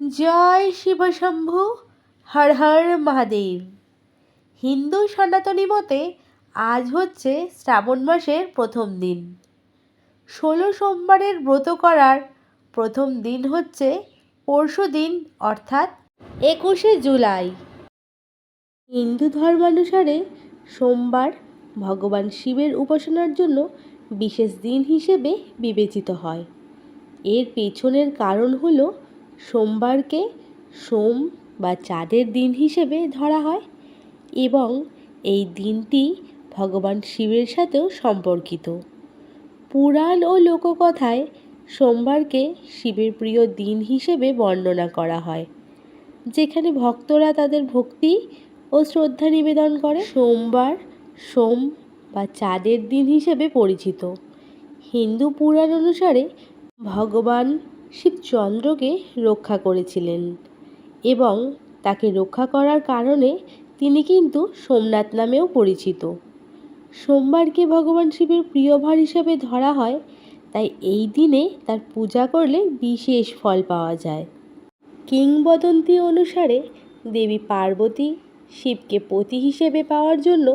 জয় শিবশম্ভু হর হর মহাদেব। হিন্দু সনাতনী মতে আজ হচ্ছে শ্রাবণ মাসের প্রথম দিন। ষোলো সোমবারের ব্রত করার প্রথম দিন হচ্ছে পরশু দিন, অর্থাৎ একুশে জুলাই। হিন্দু ধর্মানুসারে সোমবার ভগবান শিবের উপাসনার জন্য বিশেষ দিন হিসেবে বিবেচিত হয়। এর পেছনের কারণ হলো সোমবারকে সোম বা চাঁদের দিন হিসেবে ধরা হয় এবং এই দিনটি ভগবান শিবের সাথেও সম্পর্কিত। পুরাণ ও লোককথায় সোমবারকে শিবের প্রিয় দিন হিসেবে বর্ণনা করা হয়, যেখানে ভক্তরা তাদের ভক্তি ও শ্রদ্ধা নিবেদন করে। সোমবার সোম বা চাঁদের দিন হিসেবে পরিচিত। হিন্দু পুরাণ অনুসারে ভগবান শিব চন্দ্রকে রক্ষা করেছিলেন এবং তাকে রক্ষা করার কারণে তিনি কিন্তু সোমনাথ নামেও পরিচিত। সোমবারকে ভগবান শিবের প্রিয় ভার হিসাবে ধরা হয়, তাই এই দিনে তার পূজা করলে বিশেষ ফল পাওয়া যায়। কিংবদন্তি অনুসারে দেবী পার্বতী শিবকে পতি হিসেবে পাওয়ার জন্য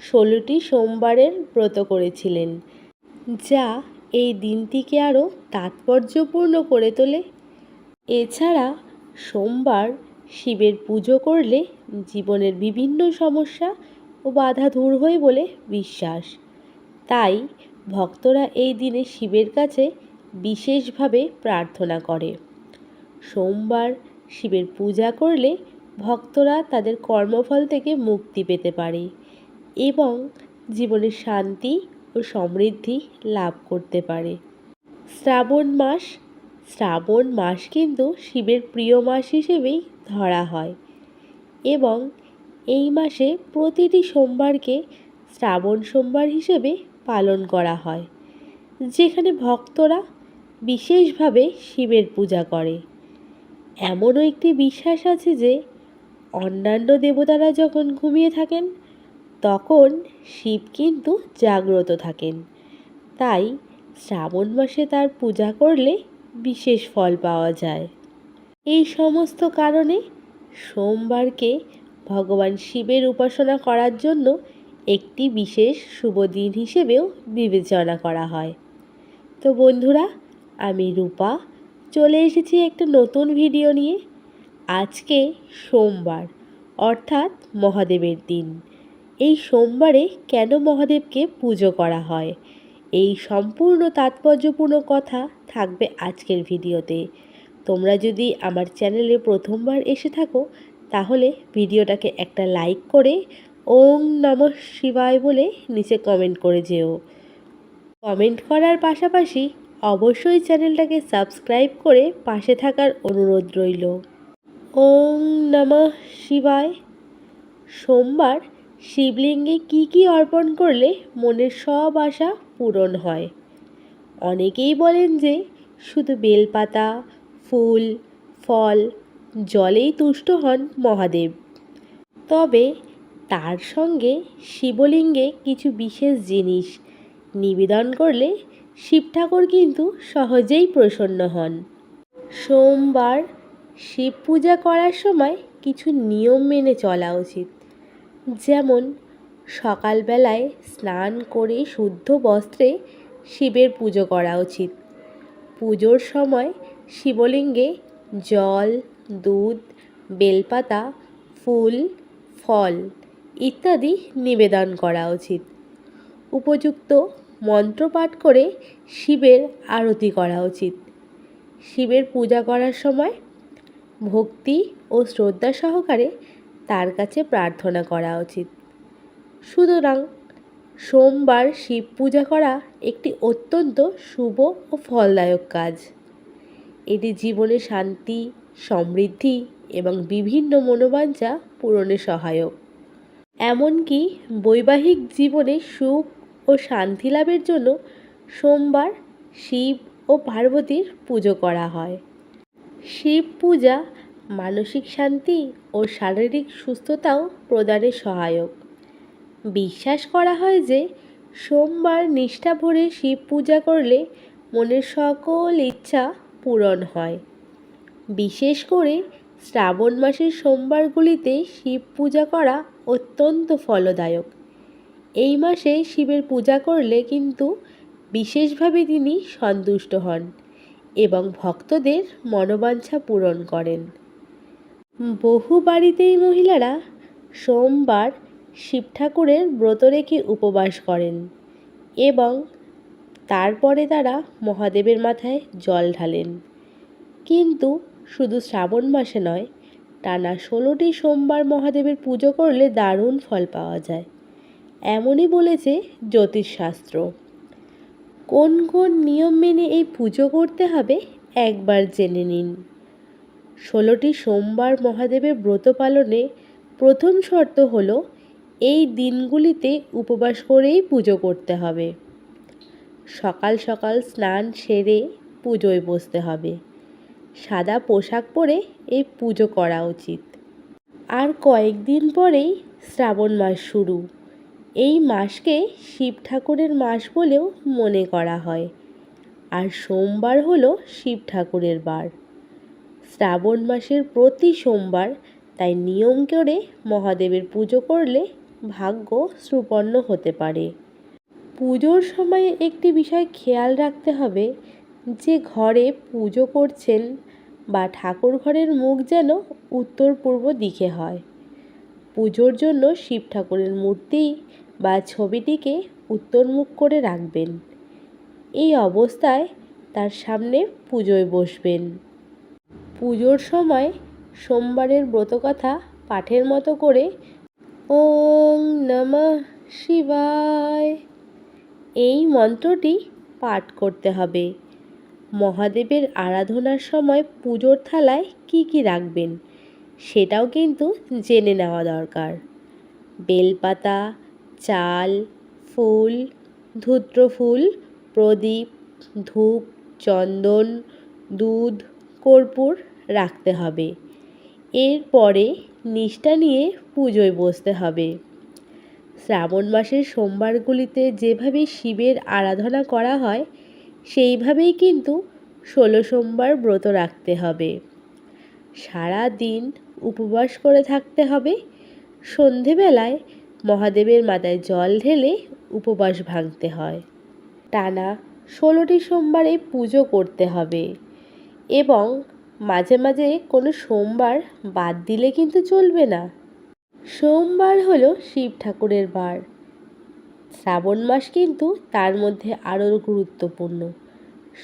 ষোলোটি সোমবারের ব্রত করেছিলেন, যা এই দিনটিকে আরও তাৎপর্যপূর্ণ করে তোলে। এছাড়া সোমবার শিবের পুজো করলে জীবনের বিভিন্ন সমস্যা ও বাধা দূর হয় বলে বিশ্বাস। তাই ভক্তরা এই দিনে শিবের কাছে বিশেষভাবে প্রার্থনা করে। সোমবার শিবের পূজা করলে ভক্তরা তাদের কর্মফল থেকে মুক্তি পেতে পারে এবং জীবনে শান্তি ও সমৃদ্ধি লাভ করতে পারে। শ্রাবণ মাস শ্রাবণ মাস কিন্তু শিবের প্রিয় মাস হিসেবেই ধরা হয় এবং এই মাসে প্রতিটি সোমবারকে শ্রাবণ সোমবার হিসেবে পালন করা হয়, যেখানে ভক্তরা বিশেষভাবে শিবের পূজা করে। এমনও একটি বিশ্বাস আছে যে অন্যান্য দেবতারা যখন ঘুমিয়ে থাকেন তখন শিব কিন্তু জাগ্রত থাকেন। তাই শ্রাবণ মাসে তার পূজা করলে বিশেষ ফল পাওয়া যায়। এই সমস্ত কারণে সোমবারকে ভগবান শিবের উপাসনা করার জন্য একটি বিশেষ শুভ দিন হিসেবেও বিবেচনা করা হয়। তো বন্ধুরা, আমি রূপা, চলে এসেছি একটা নতুন ভিডিও নিয়ে। আজকে সোমবার, অর্থাৎ মহাদেবের দিন। এই সোমবারে কেন মহাদেবকে পুজো করা হয়? এই সম্পূর্ণ তাৎপর্যপূর্ণ কথা থাকবে আজকের ভিডিওতে। তোমরা যদি আমার চ্যানেলে প্রথমবার এসে থাকো, তাহলে ভিডিওটাকে একটা লাইক করে ওম নম শিবায় বলে নিচে কমেন্ট করে যেও। কমেন্ট করার পাশাপাশি অবশ্যই চ্যানেলটাকে সাবস্ক্রাইব করে পাশে থাকার অনুরোধ রইল। ওম নমঃ শিবায়। সোমবার শিবলিঙ্গে কি কি অর্পণ করলে মনের সব আশা পূরণ হয়? অনেকেই বলেন যে শুধু বেলপাতা, ফুল, ফল, জলেই তুষ্ট হন মহাদেব। তবে তার সঙ্গে শিবলিঙ্গে কিছু বিশেষ জিনিস নিবেদন করলে শিব ঠাকুর কিন্তু সহজেই প্রসন্ন হন। সোমবার শিব পূজা করার সময় কিছু নিয়ম মেনে চলা উচিত। যেমন সকালবেলায় স্নান করে শুদ্ধ বস্ত্রে শিবের পুজো করা উচিত। পুজোর সময় শিবলিঙ্গে জল, দুধ, বেলপাতা, ফুল, ফল ইত্যাদি নিবেদন করা উচিত। উপযুক্ত মন্ত্রপাঠ করে শিবের আরতি করা উচিত। শিবের পূজা করার সময় ভক্তি ও শ্রদ্ধা সহকারে তার কাছে প্রার্থনা করা উচিত। সুতরাং সোমবার শিব পূজা করা একটি অত্যন্ত শুভ ও ফলদায়ক কাজ। এটি জীবনে শান্তি, সমৃদ্ধি এবং বিভিন্ন মনোবাঞ্ছা পূরণে সহায়ক। এমনকি বৈবাহিক জীবনে সুখ ও শান্তি লাভের জন্য সোমবার শিব ও পার্বতীর পুজো করা হয়। শিব পূজা মানসিক শান্তি ও শারীরিক সুস্থতাও প্রদানে সহায়ক। বিশ্বাস করা হয় যে, সোমবার নিষ্ঠা ভরে শিব পূজা করলে মনের সকল ইচ্ছা পূরণ হয়। বিশেষ করে শ্রাবণ মাসের সোমবারগুলিতে শিব পূজা করা অত্যন্ত ফলদায়ক। এই মাসে শিবের পূজা করলে কিন্তু বিশেষভাবে তিনি সন্তুষ্ট হন এবং ভক্তদের মনোবাঞ্ছা পূরণ করেন। বহু বাড়িতেই মহিলারা সোমবার শিব ঠাকুরের ব্রত রেখে উপবাস করেন এবং তারপরে তারা মহাদেবের মাথায় জল ঢালেন। কিন্তু শুধু শ্রাবণ মাসে নয়, টানা ষোলোটি সোমবার মহাদেবের পুজো করলে দারুণ ফল পাওয়া যায়। এমনই বলেছে জ্যোতিষশাস্ত্র। কোন কোন নিয়ম মেনে এই পুজো করতে হবে একবার জেনে নিন। ষোলোটি সোমবার মহাদেবের ব্রত পালনে প্রথম শর্ত হল, এই দিনগুলিতে উপবাস করেই পুজো করতে হবে। সকাল সকাল স্নান সেরে পুজোয় বসতে হবে। সাদা পোশাক পরে এই পুজো করা উচিত। আর কয়েকদিন পরেই শ্রাবণ মাস শুরু। এই মাসকে শিব ঠাকুরের মাস বলেও মনে করা হয়। আর সোমবার হলো শিব ঠাকুরের বার। শ্রাবণ মাসের প্রতি সোমবার তাই নিয়ম করে মহাদেবের পুজো করলে ভাগ্য সুপন্ন হতে পারে। পুজোর সময়ে একটি বিষয় খেয়াল রাখতে হবে, যে ঘরে পুজো করছেন বা ঠাকুর ঘরের মুখ যেন উত্তর পূর্ব দিকে হয়। পুজোর জন্য শিব ঠাকুরের মূর্তি বা ছবিটিকে উত্তরমুখ করে রাখবেন। এই অবস্থায় তার সামনে পুজোয় বসবেন। পুজোর সময় সোমবারের ব্রতকথা পাঠের মতো করে ওম নমঃ শিবায়। এই মন্ত্রটি পাঠ করতে হবে। মহাদেবের আরাধনার সময় পুজোর থালায় কি কি রাখবেন সেটাও কিন্তু জেনে নেওয়া দরকার। বেলপাতা, চাল, ফুল ধূত্র ফুল প্রদীপ, ধূপ, চন্দন, দুধ কর্পূর রাখতে হবে। এরপরে নিষ্ঠা নিয়ে পুজোয় বসতে হবে। শ্রাবণ মাসের সোমবারগুলিতে যেভাবে শিবের আরাধনা করা হয়, সেইভাবেই কিন্তু ষোলো সোমবার ব্রত রাখতে হবে। সারা দিন উপবাস করে থাকতে হবে। সন্ধেবেলায় মহাদেবের মাথায় জল ঢেলে উপবাস ভাঙতে হয়। টানা ষোলোটি সোমবারে পুজো করতে হবে। এবং মাঝে মাঝে কোনো সোমবার বাদ দিলে কিন্তু চলবে না। সোমবার হলো শিব ঠাকুরের বার। শ্রাবণ মাস কিন্তু তার মধ্যে আরও গুরুত্বপূর্ণ।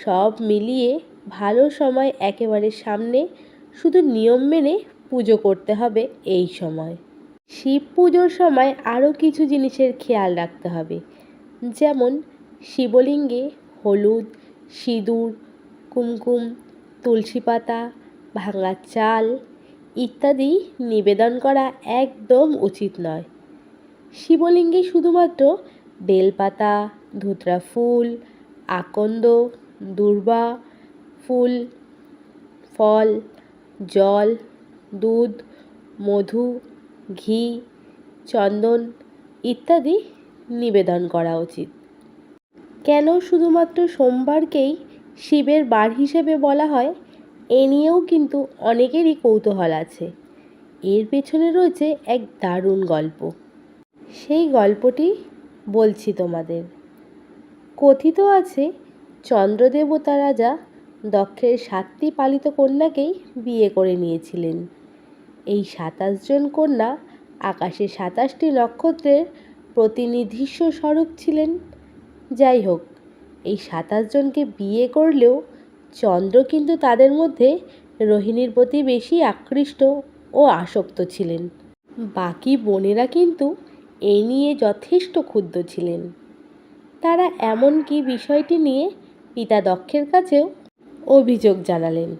সব মিলিয়ে ভালো সময় একেবারে সামনে, শুধু নিয়ম মেনে পুজো করতে হবে এই সময়। শিব পুজোর সময় আরও কিছু জিনিসের খেয়াল রাখতে হবে। যেমন শিবলিঙ্গে হলুদ, সিঁদুর, কুমকুম তুলসী পাতা, ভাঙা চাল ইত্যাদি নিবেদন করা একদম উচিত নয়। শিবলিঙ্গে শুধুমাত্র বেলপাতা, ধুতরা ফুল, আকন্দ, দুর্বা ফুল, ফল, জল, দুধ, মধু, ঘি, চন্দন ইত্যাদি নিবেদন করা উচিত। কেন শুধুমাত্র সোমবারকেই শিবের বার হিসেবে বলা হয়, এ নিয়েও কিন্তু অনেকেরই কৌতূহল আছে। এর পেছনে রয়েছে এক দারুণ গল্প। সেই গল্পটি বলছি তোমাদের। কথিত আছে, চন্দ্রদেবতা রাজা দক্ষের সাতটি পালিত কন্যাকেই বিয়ে করে নিয়েছিলেন। এই সাতাশ জন কন্যা আকাশে সাতাশটি নক্ষত্রের প্রতিনিধিস্ব স্বরূপ ছিলেন। যাই হোক এই সাতাশ জনকে বিয়ে করলেও চন্দ্র কিন্তু তাদের মধ্যে রোহিণীর প্রতি বেশি আকৃষ্ট ও আসক্ত ছিলেন। বাকি বোনেরা কিন্তু এই নিয়ে যথেষ্ট ক্ষুব্ধ ছিলেন। তারা এমনকি বিষয়টি নিয়ে পিতা দক্ষের কাছেও অভিযোগ জানালেন।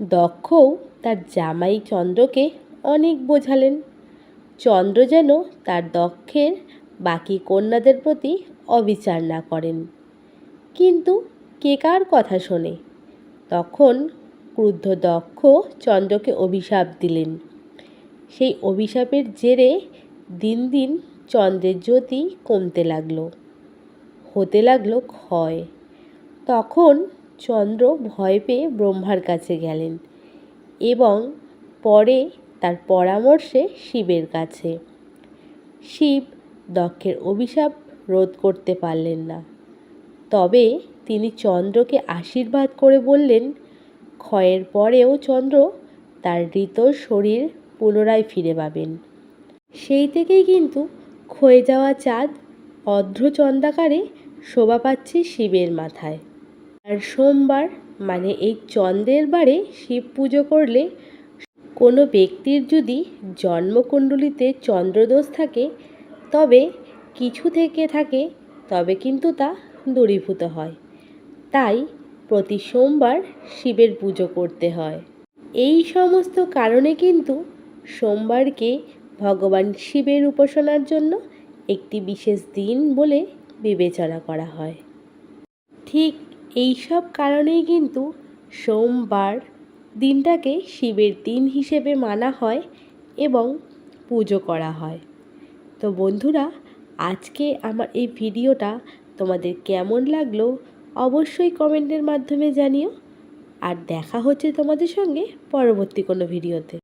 দক্ষও তার জামাই চন্দ্রকে অনেক বোঝালেন। চন্দ্র যেন তার দক্ষের বাকি কন্যাদের প্রতি অবিচার না করেন। কিন্তু কে কার কথা শোনে? তখন ক্রুদ্ধ দক্ষ চন্দ্রকে অভিশাপ দিলেন। সেই অভিশাপের জেরে দিন দিন চন্দ্রের জ্যোতি কমতে লাগল, হতে লাগল ক্ষয়। তখন চন্দ্র ভয় পেয়ে ব্রহ্মার কাছে গেলেন এবং পরে তার পরামর্শে শিবের কাছে। শিব দক্ষের অভিশাপ রোধ করতে পারলেন না। তবে তিনি চন্দ্রকে আশীর্বাদ করে বললেন, ক্ষয়ের পরেও চন্দ্র তার ঋত শরীর পুনরায় ফিরে পাবেন। সেই থেকেই কিন্তু ক্ষয়ে যাওয়া চাঁদ অর্ধচন্দ্রাকারে শোভা পাচ্ছে শিবের মাথায়। আর সোমবার মানে এই চন্দ্রের বারে শিব পুজো করলে কোনো ব্যক্তির যদি জন্মকুণ্ডলিতে চন্দ্রদোষ থাকে, তবে কিছু থেকে থাকে, তবে কিন্তু তা দূরীভূত হয়। তাই প্রতি সোমবার শিবের পুজো করতে হয়। এই সমস্ত কারণে কিন্তু সোমবারকে ভগবান শিবের উপাসনার জন্য একটি বিশেষ দিন বলে বিবেচনা করা হয়। ঠিক এই সব কারণেই কিন্তু সোমবার দিনটাকে শিবের দিন হিসেবে মানা হয় এবং পুজো করা হয়। তো বন্ধুরা, আজকে আমার এই ভিডিওটা তোমাদের কেমন লাগল অবশ্যই কমেন্টের মাধ্যমে জানিও। আর দেখা হচ্ছে তোমাদের সঙ্গে পরবর্তী কোনো ভিডিওতে।